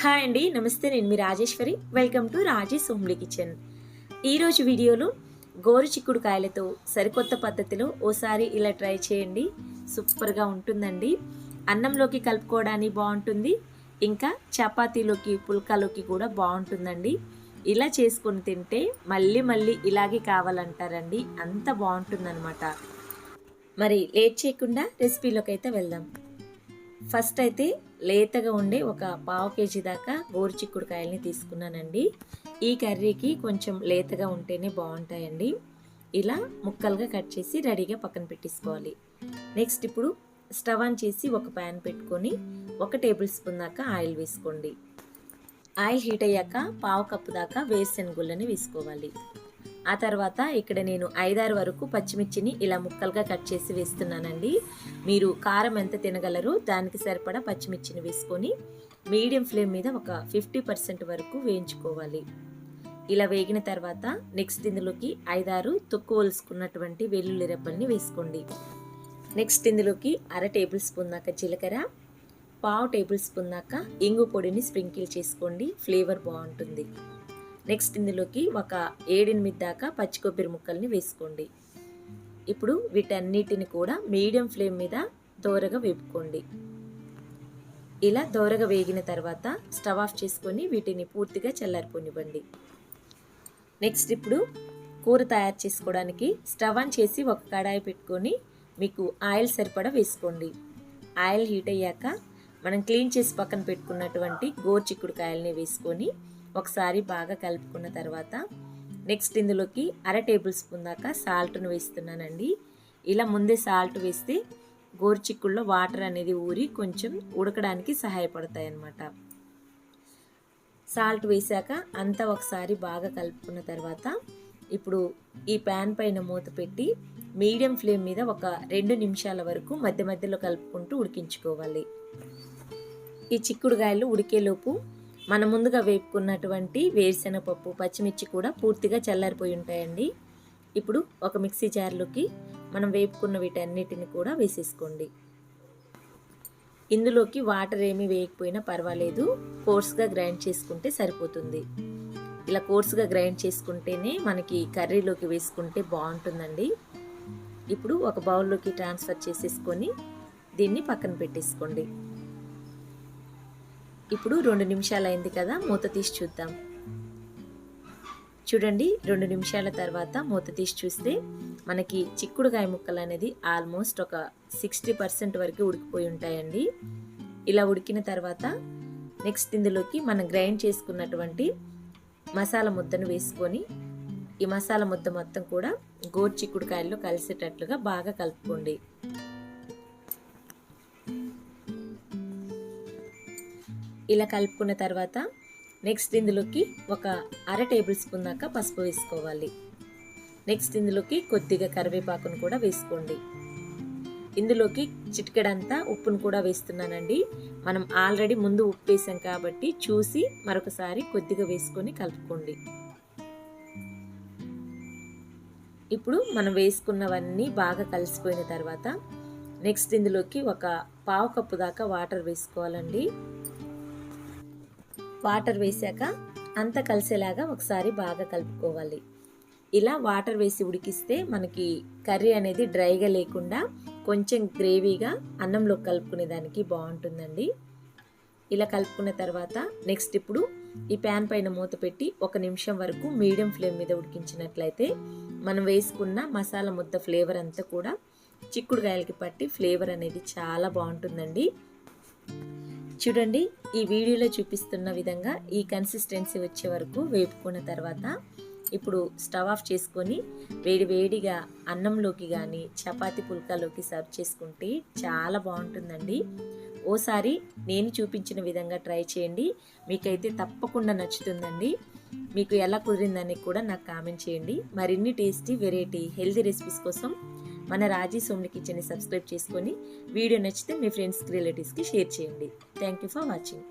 Hi అండి నమస్తే నేను మీ Rajeshwari. Welcome to Rajesh homely kitchen ఈరోజు వీడియోలో గోరు చిక్కుడుకాయలతో సరికొత్త పద్ధతిలో ఓసారి ఇలా ట్రై చేయండి. సూపర్గా ఉంటుందండి. అన్నంలోకి కలుపుకోవడానికి బాగుంటుంది. ఇంకా చపాతీలోకి పుల్కాలోకి కూడా బాగుంటుందండి. ఇలా చేసుకొని తింటే మళ్ళీ మళ్ళీ ఇలాగే కావాలంటారండి. అంత బాగుంటుందన్నమాట. మరి లేట్ చేయకుండా రెసిపీలోకి అయితే వెళ్దాం. ఫస్ట్ అయితే లేతగా ఉండే ఒక పావు కేజీ దాకా గోరు చిక్కుడుకాయల్ని తీసుకున్నానండి. ఈ కర్రీకి కొంచెం లేతగా ఉంటేనే బాగుంటాయండి. ఇలా ముక్కలుగా కట్ చేసి రెడీగా పక్కన పెట్టేసుకోవాలి. నెక్స్ట్ ఇప్పుడు స్టవ్ ఆన్ చేసి ఒక ప్యాన్ పెట్టుకొని ఒక టేబుల్ స్పూన్ దాకా ఆయిల్ వేసుకోండి. ఆయిల్ హీట్ అయ్యాక పావు కప్పు దాకా వేరుశెనగుళ్ళని వేసుకోవాలి. ఆ తర్వాత ఇక్కడ నేను ఐదారు వరకు పచ్చిమిర్చిని ఇలా ముక్కలుగా కట్ చేసి వేస్తున్నానండి. మీరు కారం ఎంత తినగలరు దానికి సరిపడా పచ్చిమిర్చిని వేసుకొని మీడియం ఫ్లేమ్ మీద ఒక ఫిఫ్టీ పర్సెంట్ వరకు వేయించుకోవాలి. ఇలా వేగిన తర్వాత నెక్స్ట్ ఇందులోకి ఐదారు తొక్కువలుసుకున్నటువంటి వెల్లుల్లి రెబ్బల్ని వేసుకోండి. నెక్స్ట్ ఇందులోకి అర టేబుల్ స్పూన్ దాకా జీలకర్ర పావు టేబుల్ స్పూన్ దాకా ఇంగు పొడిని స్ప్రింకిల్ చేసుకోండి. ఫ్లేవర్ బాగుంటుంది. నెక్స్ట్ ఇందులోకి ఒక ఏడెనిమిది దాకా పచ్చి కొబ్బరి ముక్కల్ని వేసుకోండి. ఇప్పుడు వీటన్నిటిని కూడా మీడియం ఫ్లేమ్ మీద దోరగా వేపుకోండి. ఇలా దోరగా వేగిన తర్వాత స్టవ్ ఆఫ్ చేసుకొని వీటిని పూర్తిగా చల్లారిపోనివ్వండి. నెక్స్ట్ ఇప్పుడు కూర తయారు చేసుకోవడానికి స్టవ్ ఆన్ చేసి ఒక కడాయి పెట్టుకొని మీకు ఆయిల్ సరిపడా వేసుకోండి. ఆయిల్ హీట్ అయ్యాక మనం క్లీన్ చేసి పక్కన పెట్టుకున్నటువంటి గోరు చిక్కుడుకాయలని వేసుకొని ఒకసారి బాగా కలుపుకున్న తర్వాత నెక్స్ట్ ఇందులోకి అర టేబుల్ స్పూన్ దాకా సాల్ట్ను వేస్తున్నానండి. ఇలా ముందే సాల్ట్ వేస్తే గోరుచిక్కుల్లో వాటర్ అనేది ఊరి కొంచెం ఉడకడానికి సహాయపడతాయి అన్నమాట సాల్ట్ వేసాక అంతా ఒకసారి బాగా కలుపుకున్న తర్వాత ఇప్పుడు ఈ ప్యాన్ పైన మూత పెట్టి మీడియం ఫ్లేమ్ మీద ఒక రెండు నిమిషాల వరకు మధ్య మధ్యలో కలుపుకుంటూ ఉడికించుకోవాలి. ఈ చిక్కుడుగాయలు ఉడికేలోపు మనం ముందుగా వేపుకున్నటువంటి వేరుశెనగపప్పు పచ్చిమిర్చి కూడా పూర్తిగా చల్లారిపోయి ఉంటాయండి. ఇప్పుడు ఒక మిక్సీ జార్లోకి మనం వేపుకున్న వీటన్నిటిని కూడా వేసేసుకోండి. ఇందులోకి వాటర్ ఏమీ వేయకపోయినా పర్వాలేదు. కోర్స్గా గ్రైండ్ చేసుకుంటే సరిపోతుంది. ఇలా కోర్స్గా గ్రైండ్ చేసుకుంటేనే మనకి కర్రీలోకి వేసుకుంటే బాగుంటుందండి. ఇప్పుడు ఒక బౌల్లోకి ట్రాన్స్ఫర్ చేసేసుకొని దీన్ని పక్కన పెట్టేసుకోండి. ఇప్పుడు రెండు నిమిషాలు అయింది కదా మూత తీసి చూద్దాం. చూడండి రెండు నిమిషాల తర్వాత మూత తీసి చూస్తే మనకి చిక్కుడుకాయ ముక్కలు అనేది ఆల్మోస్ట్ ఒక సిక్స్టీ పర్సెంట్ వరకు ఉడికిపోయి ఉంటాయండి. ఇలా ఉడికిన తర్వాత నెక్స్ట్ ఇందులోకి మనం గ్రైండ్ చేసుకున్నటువంటి మసాలా ముద్దను వేసుకొని ఈ మసాలా ముద్ద మొత్తం కూడా గోరు చిక్కుడుకాయల్లో కలిసేటట్లుగా బాగా కలుపుకోండి. ఇలా కలుపుకున్న తర్వాత నెక్స్ట్ ఇందులోకి ఒక అర టేబుల్ స్పూన్ దాకా పసుపు వేసుకోవాలి. నెక్స్ట్ ఇందులోకి కొద్దిగా కరివేపాకును కూడా వేసుకోండి. ఇందులోకి చిటికెడంతా ఉప్పును కూడా వేస్తున్నానండి. మనం ఆల్రెడీ ముందు ఉప్పు వేసాం కాబట్టి చూసి మరొకసారి కొద్దిగా వేసుకొని కలుపుకోండి. ఇప్పుడు మనం వేసుకున్నవన్నీ బాగా కలిసిపోయిన తర్వాత నెక్స్ట్ ఇందులోకి ఒక పావు కప్పు దాకా వాటర్ వేసుకోవాలండి. వాటర్ వేసాక అంతా కలిసేలాగా ఒకసారి బాగా కలుపుకోవాలి. ఇలా వాటర్ వేసి ఉడికిస్తే మనకి కర్రీ అనేది డ్రైగా లేకుండా కొంచెం గ్రేవీగా అన్నంలో కలుపుకునే దానికి బాగుంటుందండి. ఇలా కలుపుకున్న తర్వాత నెక్స్ట్ ఇప్పుడు ఈ ప్యాన్ పైన మూత పెట్టి ఒక నిమిషం వరకు మీడియం ఫ్లేమ్ మీద ఉడికించినట్లయితే మనం వేసుకున్న మసాలా ముద్ద ఫ్లేవర్ అంతా కూడా చిక్కుడుకాయలకి పట్టి ఫ్లేవర్ అనేది చాలా బాగుంటుందండి. చూడండి ఈ వీడియోలో చూపిస్తున్న విధంగా ఈ కన్సిస్టెన్సీ వచ్చే వరకు వేపుకున్న తర్వాత ఇప్పుడు స్టవ్ ఆఫ్ చేసుకొని వేడి వేడిగా అన్నంలోకి కానీ చపాతి పుల్కాలోకి సర్వ్ చేసుకుంటే చాలా బాగుంటుందండి. ఓసారి నేను చూపించిన విధంగా ట్రై చేయండి. మీకైతే తప్పకుండా నచ్చుతుందండి. మీకు ఎలా కుదిరిందని కూడా నాకు కామెంట్ చేయండి. మరిన్ని టేస్టీ వెరైటీ హెల్తీ రెసిపీస్ కోసం మన రాజీ సోమ్ని కిచెన్ని సబ్స్క్రైబ్ చేసుకొని వీడియో నచ్చితే మీ ఫ్రెండ్స్కి రిలేటివ్స్కి షేర్ చేయండి. Thank you for watching